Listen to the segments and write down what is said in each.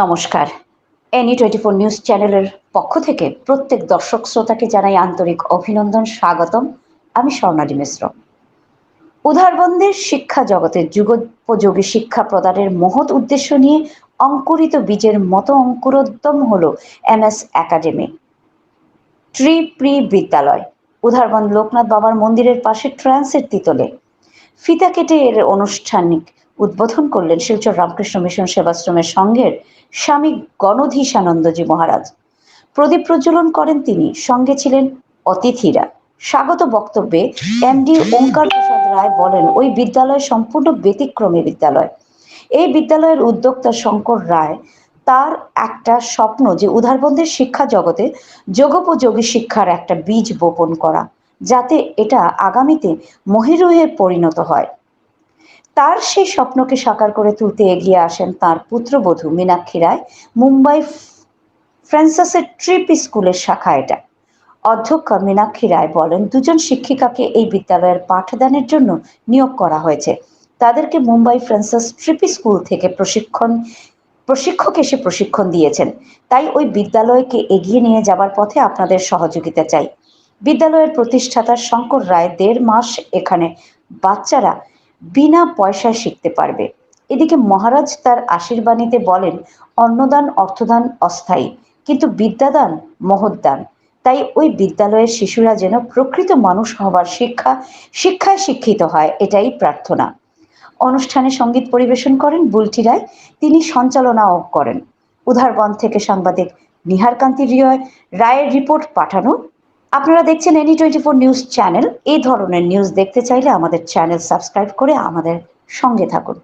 নমস্কার। Any twenty four news চ্যানেলের পক্ষ থেকে প্রত্যেক দর্শক শ্রোতাকে জানাই আন্তরিক অভিনন্দন, স্বাগতম। আমি স্বর্ণালী মিশ্র। উদারবন্দের শিক্ষা জগতের যুগোপযোগী শিক্ষা প্রদানের মহৎ উদ্দেশ্য নিয়ে অঙ্কুরিত বীজের মতো অঙ্কুরোদ্যম হল এম এস একাডেমি। ট্রি প্রি বিদ্যালয় উদারবন্দ লোকনাথ বাবার মন্দিরের পাশে ট্রান্সের তিতলে। ফিতা কেটে এর আনুষ্ঠানিক উদ্বোধন করলেন শিলচর রামকৃষ্ণ মিশন সেবাশ্রমের সঙ্গের স্বামী গণধীশানন্দজি মহারাজ। প্রদীপ প্রজ্বলন করেন তিনি, সঙ্গে ছিলেন অতিথিরা। স্বাগত বক্তব্যে এমডি ওঙ্কার প্রসাদ রায় বলেন, ওই বিদ্যালয় সম্পূর্ণ ব্যতিক্রমী বিদ্যালয়। এই বিদ্যালয়ের উদ্যোক্তা শঙ্কর রায় তার একটা স্বপ্ন যে উদারবন্দের শিক্ষা জগতে যোগোপযোগী শিক্ষার একটা বীজ বপন করা, যাতে এটা আগামীতে মহিরুহে পরিণত হয়। তার সেই স্বপ্নকে সাকার করে তুলতে এগিয়ে আসেন তার পুত্রবধূ মীনাক্ষী রায়। মুম্বাই ফ্রান্সাসের ট্রিপ স্কুলের শাখা এটা। অধ্যক্ষ মীনাক্ষী রায় বলেন, দুজন শিক্ষিকাকে এই বিদ্যালয়ের পাঠদানের জন্য নিয়োগ করা হয়েছে। তাদেরকে মুম্বাই ফ্রান্সাস ট্রিপ স্কুল থেকে প্রশিক্ষণ, প্রশিক্ষক এসে প্রশিক্ষণ দিয়েছেন। তাই ওই বিদ্যালয়কে এগিয়ে নিয়ে যাবার পথে আপনাদের সহযোগিতা চাই। বিদ্যালয়ের প্রতিষ্ঠাতা শঙ্কর রায় দেড় মাস এখানে বাচ্চারা বিনা পয়সায় শিখতে পারবে। এদিকে মহারাজ তার আশীর্বাণীতে বলেন, অন্নদান, অর্থদান অস্থায়ী, কিন্তু বিদ্যাদান মহৎদান। তাই ওই বিদ্যালয়ের শিশুরা যেন প্রকৃত মানুষ হবার শিক্ষা, শিক্ষায় শিক্ষিত হয়, এটাই প্রার্থনা। অনুষ্ঠানে সংগীত পরিবেশন করেন বুলটি রায়, তিনি সঞ্চালনাও করেন। উধারবন্দ থেকে সাংবাদিক নিহার কান্তি রিয় রায়ের রিপোর্ট পাঠানো আপনারা দেখছেন any twenty four news channel এই ধরনের নিউজ দেখতে চাইলে আমাদের চ্যানেল সাবস্ক্রাইব করে আমাদের সঙ্গে থাকুন।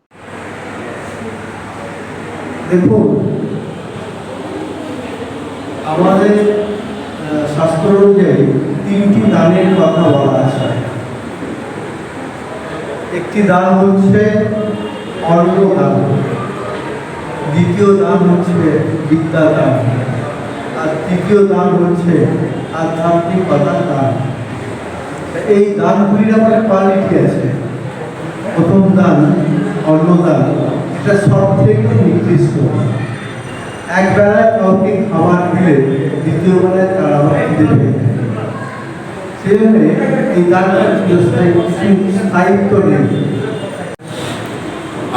আমাদের শাস্ত্র অনুযায়ী তিনটি দানের কথা বলা আছে। একটি দান হচ্ছে অন্ন দান দ্বিতীয় দান হচ্ছে বিদ্যা দান তৃতীয় দান হচ্ছে আধ্যাত্মিকতার দান। এই দানগুলির আবার কোয়ালিটি আছে। প্রথম দান অন্নদান এটা সব থেকে নির্দিষ্ট। এক বেলায় কাউকে খাবার দিলে দ্বিতীয় বেলায় তার আবার খিদে পেয়ে এই স্থায়িত্ব নেই।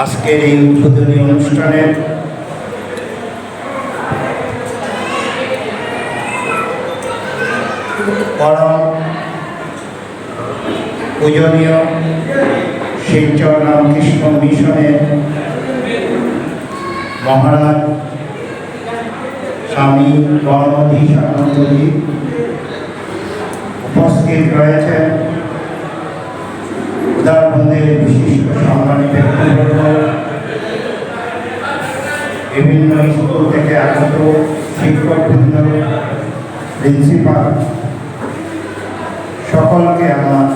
আজকের এই উদ্বোধনী অনুষ্ঠানে পরম পূজনীয় শিলচর রামকৃষ্ণ মিশনের মহারাজ স্বামী গণধীশানন্দজি উপস্থিত রয়েছেন। উদারবন্দের বিশিষ্ট সম্মানী ব্যক্তিবর্গ, বিভিন্ন স্কুল থেকে আগত শিক্ষকবৃন্দ, প্রিন্সিপাল সকলকে আমার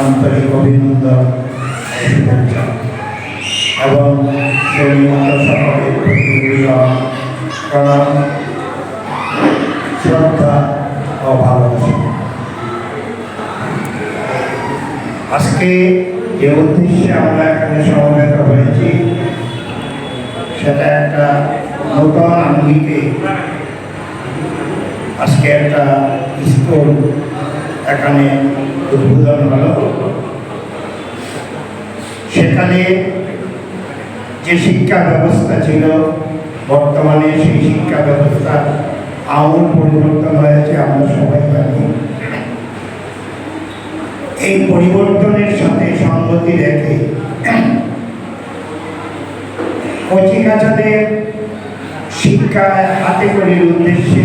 আন্তরিক অভিনন্দন। এবং প্রণাম, শ্রদ্ধা ও ভালোবাসা। আজকে যে উদ্দেশ্যে আমরা এখানে সমবেত হয়েছি, সেটা একটা নতুন আঙ্গিকে আজকে একটা স্কুল এখানে উদ্বোধন হলো। সেখানে যে শিক্ষা ব্যবস্থা ছিল, বর্তমানে সেই শিক্ষা ব্যবস্থা আমূল পরিবর্তন হয়েছে, আমরা সবাই জানি। এই পরিবর্তনের সাথে সঙ্গতি রেখে কচিকাচাদের শিক্ষা হাতে করির উদ্দেশ্যে